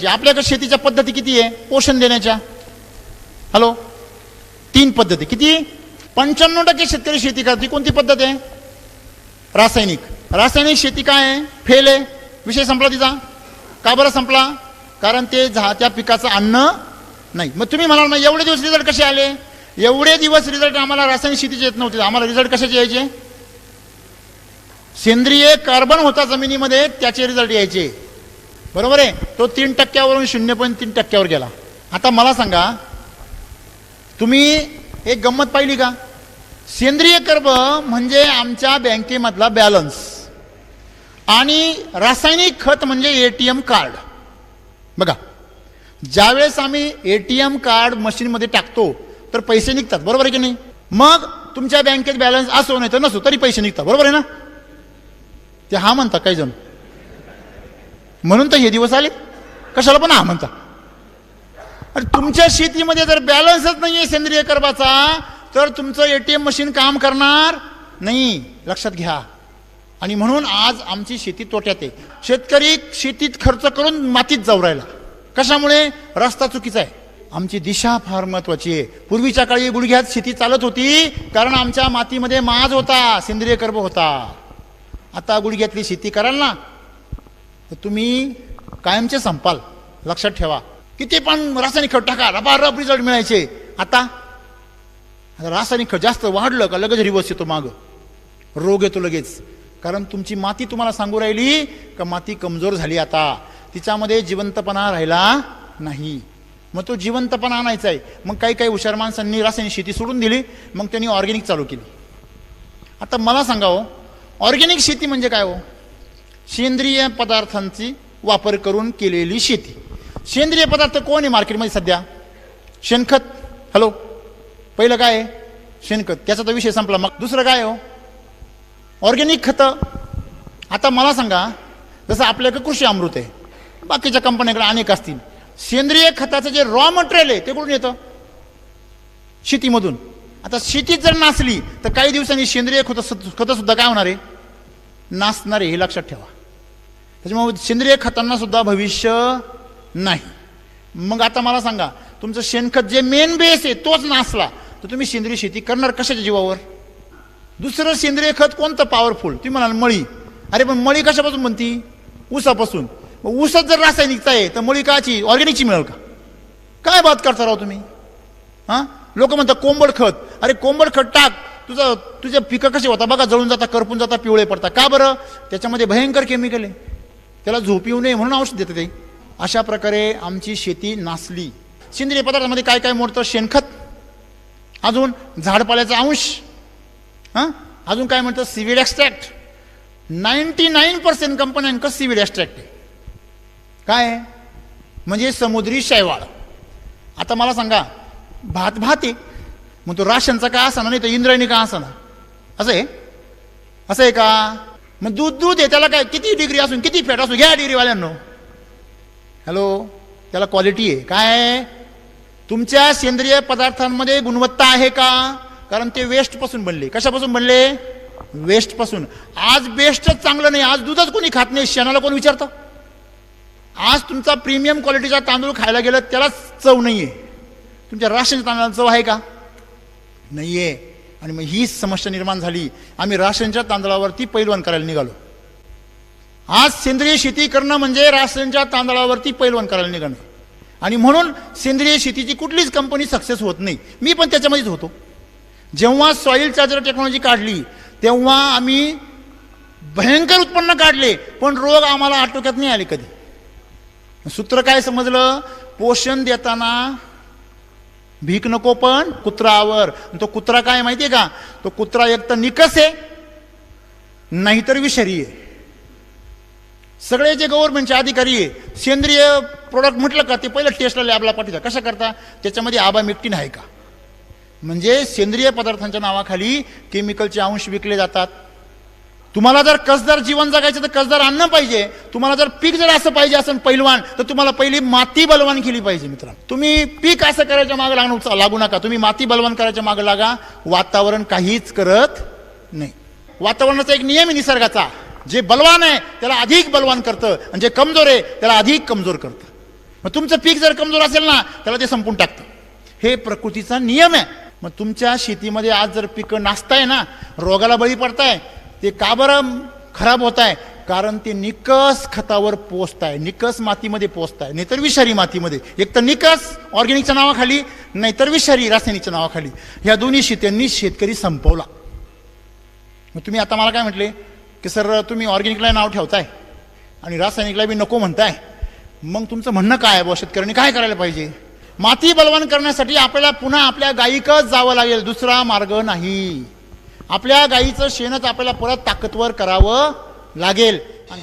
जे आपल्याकडे शेतीच्या पद्धती किती आहे? पोषण देण्याच्या. हॅलो तीन पद्धती. किती? पंच्याण्णव टक्के शेतकरी शेती करते कोणती पद्धत आहे? रासायनिक. रासायनिक शेती काय आहे? फेल आहे. विषय संपला तिचा? का बरं संपला? कारण ते झा त्या पिकाचं अन्न नाही. मग तुम्ही म्हणाल ना एवढे दिवस रिझल्ट कसे आले? एवढे दिवस रिझल्ट आम्हाला रासायनिक शेतीचे येत नव्हते. आम्हाला रिझल्ट कशाचे यायचे? सेंद्रिय कार्बन होता जमिनीमध्ये त्याचे रिझल्ट यायचे. बरोबर आहे? तो तीन टक्क्यावरून शून्य पॉईंट तीन टक्क्यावर गेला. आता मला सांगा तुम्ही एक गंमत पाहिली का? सेंद्रिय कर्ब म्हणजे आमच्या बँकेमधला बॅलन्स. आणि रासायनिक खत म्हणजे ए टी एम कार्ड. बघा ज्यावेळेस आम्ही ए टी एम कार्ड मशीनमध्ये टाकतो तर पैसे निघतात. बरोबर आहे की नाही? मग तुमच्या बँकेत बॅलन्स असो नाही तर नसो तरी पैसे निघतात. बरोबर आहे ना? ते हा म्हणता काही जण. म्हणून तर हे दिवस आले. कशाला पण हा म्हणता. अरे तुमच्या शेतीमध्ये जर बॅलन्सच नाहीये सेंद्रिय कर्बाचा तर तुमचं ए टी एम मशीन काम करणार नाही. लक्षात घ्या. आणि म्हणून आज आमची शेती तोट्यात आहे. शेतकरी शेतीत खर्च करून मातीत जाऊ राहिला. कशामुळे? रस्ता चुकीचा आहे. आमची दिशा फार महत्वाची आहे. पूर्वीच्या काळी गुडघ्यात शेती चालत होती कारण आमच्या मातीमध्ये माज होता सेंद्रिय कर्ब होता. आता गुडघ्यातली शेती कराल ना तुम्ही कायमचे संपाल. लक्षात ठेवा. किती पण रासायनिक खत टाका रबारब रिझल्ट मिळायचे. आता रासायनिक खत जास्त वाढलं का लगेच रिवर्स येतो माग. रोग येतो लगेच. कारण तुमची माती तुम्हाला सांगू राहिली का माती कमजोर झाली आता. तिच्यामध्ये जिवंतपणा राहिला नाही. मग तो जिवंतपणा आणायचा आहे. मग काही काही हुशार माणसांनी रासायनिक शेती सोडून दिली. मग त्यांनी ऑर्गॅनिक चालू केली. आता मला सांगा हो ऑर्गॅनिक शेती म्हणजे काय हो? सेंद्रिय पदार्थांची वापर करून केलेली शेती. सेंद्रिय पदार्थ कोण आहे मार्केटमध्ये सध्या? शेणखत. हॅलो? पहिलं काय आहे? शेणखत. त्याचा तर विषय संपला. मग दुसरं काय हो? ऑर्गॅनिक खतं. आता मला सांगा जसं आपल्याकडे कृषी अमृत आहे बाकीच्या कंपन्याकडे अनेक असतील. सेंद्रिय खताचं जे रॉ मटेरियल आहे ते कुठून येतं? शेतीमधून. आता शेतीत जर नासली तर काही दिवसांनी सेंद्रिय खत खतं खतंसुद्धा काय होणार आहे? नासणार आहे हे लक्षात ठेवा. त्याच्यामुळे सेंद्रिय खतांना सुद्धा भविष्य नाही. मग आता मला सांगा तुमचं शेणखत जे मेन बेस आहे तोच नासला तर तुम्ही सेंद्रिय शेती करणार कशाच्या जीवावर? दुसरं सेंद्रिय खत कोणतं पॉवरफुल तुम्ही म्हणाल मळी. अरे पण मळी कशापासून बनती? ऊसापासून. मग जर रासायनिकचा आहे तर मळी काची? ऑर्गॅनिकची मिळेल का? काय बात करता राव तुम्ही? हां? लोक म्हणतात कोंबड खत. अरे कोंबड खत टाक. तुझं तुझे पिकं कसे होता बघा जळून जाता करपून जाता पिवळे पडता का बरं? त्याच्यामध्ये भयंकर केमिकल आहे. त्याला झोप येऊ नये म्हणून औषध देतं ते. अशा प्रकारे आमची शेती नासली. सेंद्रिय पदार्थामध्ये काय काय मोडतं? शेणखत. अजून झाडपाल्याचा अंश. हां? अजून काय म्हणतं? Seaweed extract ninety nine percent कंपन्यांकडं seaweed extract आहे. काय? म्हणजे समुद्री शैवाळ. आता मला सांगा भात भात आहे. मग तो राशनचा का असा नाही तर इंद्रायणी का असा ना असं आहे? असं आहे का? मग दूध दूध आहे त्याला काय किती डिग्री असून किती फॅट असू घ्या डिग्रीवाल्यांनो हॅलो त्याला क्वालिटी आहे. काय? तुमच्या सेंद्रिय पदार्थांमध्ये गुणवत्ता आहे का? कारण ते वेस्टपासून बनले. कशापासून बनले? वेस्टपासून आज बेस्टच चांगलं नाही. आज दूधच कोणी खात नाही? शेणाला कोण विचारतं? आज तुमचा प्रीमियम क्वालिटीचा तांदूळ खायला गेलं त्यालाच चव नाही आहे तुमच्या राशन तांदळाला चव आहे का? नाही आहे आणि मग ही समस्या निर्माण झाली. आम्ही राशनच्या तांदळावरती पैलवान करायला निघालो. आज सेंद्रिय शेती करणं म्हणजे राशनच्या तांदळावरती पैलवान करायला निघणं. आणि म्हणून सेंद्रिय शेतीची कुठलीच कंपनी सक्सेस होत नाही. मी पण त्याच्यामध्येच होतो. जेव्हा सॉईल चार्जर टेक्नॉलॉजी काढली तेव्हा आम्ही भयंकर उत्पन्न काढले पण रोग आम्हाला आटोक्यात नाही आले कधी. सूत्र काय समजलं? पोषण देताना भीक नको पण कुत्रावर. तो कुत्रा काय माहितीये का? तो कुत्रा एक तर निकस आहे नाहीतर विषारी आहे. सगळे जे गव्हर्नमेंटचे अधिकारी आहे सेंद्रिय प्रोडक्ट म्हटलं का ते पहिलं टेस्टला लॅबला पाठवतात. कशा करता? त्याच्यामध्ये आबा मिक्टीन आहे का? म्हणजे सेंद्रिय पदार्थांच्या नावाखाली केमिकलचे अंश विकले जातात. तुम्हाला जर कसदार जीवन जगायचं तर कसदार अन्न पाहिजे. तुम्हाला जर पीक जर असं पाहिजे असेल पैलवान तर तुम्हाला पहिली माती बलवान केली पाहिजे मित्रांनो. तुम्ही पीक असं करायच्या मागे लागू लागू नका. तुम्ही माती बलवान करायच्या मागे लागा. वातावरण काहीच करत नाही. वातावरणाचा एक नियम आहे निसर्गाचा. जे बलवान आहे त्याला अधिक बलवान करतं. आणि जे कमजोर आहे त्याला अधिक कमजोर करतं. मग तुमचं पीक जर कमजोर असेल ना त्याला ते संपून टाकतं. हे प्रकृतीचा नियम आहे. मग तुमच्या शेतीमध्ये आज जर पिकं नाचताय ना रोगाला बळी पडताय ते का बरं खराब होत आहे कारण ते निकस खतावर पोचत आहे निकस मातीमध्ये पोचत आहे नाहीतर विषारी मातीमध्ये. एक तर निकस ऑर्गॅनिकच्या नावाखाली नाहीतर विषारी रासायनिकच्या नावाखाली. ह्या दोन्ही शेत्यांनी शेतकरी संपवला. मग तुम्ही आता मला काय म्हटले? की सर तुम्ही ऑर्गॅनिकला नाव ठेवताय आणि रासायनिकला बी नको म्हणताय. मग तुमचं म्हणणं काय आहे बुवा? शेतकऱ्यांनी काय करायला पाहिजे? माती बलवान करण्यासाठी आपल्याला पुन्हा आपल्या गायिकच जावं लागेल. दुसरा मार्ग नाही. आपल्या गाईचं शेणच आपल्याला परत ताकदवर करावं लागेल. आणि